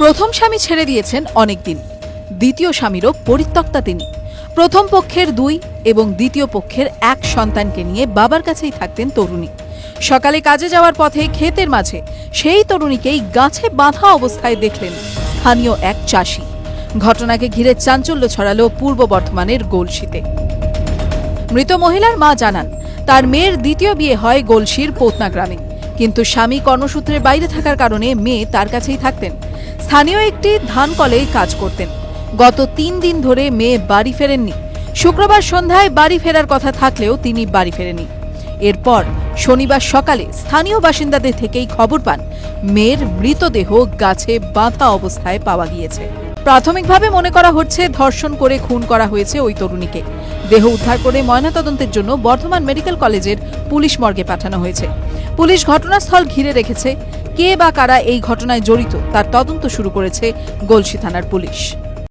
প্রথম স্বামী ছেড়ে দিয়েছেন অনেকদিন। দ্বিতীয় স্বামীরও পরিত্যক্তা তিনি। প্রথম পক্ষের দুই এবং দ্বিতীয় পক্ষের এক সন্তানকে নিয়ে বাবার কাছেই থাকতেন তরুণী। সকালে কাজে যাওয়ার পথে ক্ষেতের মাঝে সেই তরুণীকেই গাছে বাঁধা অবস্থায় দেখলেন স্থানীয় এক চাষি। ঘটনাকে ঘিরে চাঞ্চল্য ছড়ালো পূর্ব বর্ধমানের গোলশিতে মৃত মহিলার মা জানান, তার মেয়ের দ্বিতীয় বিয়ে হয় গোলশির পোতনা গ্রামে। কিন্তু স্বামী কর্মসূত্রে বাইরে থাকার কারণে মেয়ে তার কাছেই থাকতেন। স্থানীয় একটি ধান কলে কাজ করতেন। গত তিন দিন ধরে মেয়ে বাড়ি ফেরেননি। শুক্রবার সন্ধ্যায় বাড়ি ফেরার কথা থাকলেও তিনি বাড়ি ফেরেনি এরপর শনিবার সকালে স্থানীয় বাসিন্দাদের থেকেই খবর পান, মেয়ের মৃতদেহ গাছে বাঁধা অবস্থায় পাওয়া গিয়েছে। প্রাথমিকভাবে মনে করা হচ্ছে ধর্ষণ করে খুন করা হয়েছে ওই তরুণীকে। দেহ উদ্ধার করে ময়নাতদন্তের জন্য বর্ধমান মেডিকেল কলেজের পুলিশ মর্গে পাঠানো হয়েছে। পুলিশ ঘটনাস্থল ঘিরে রেখেছে কে বা কারা এই ঘটনায় জড়িত, তার তদন্ত শুরু করেছে গলসি থানার পুলিশ।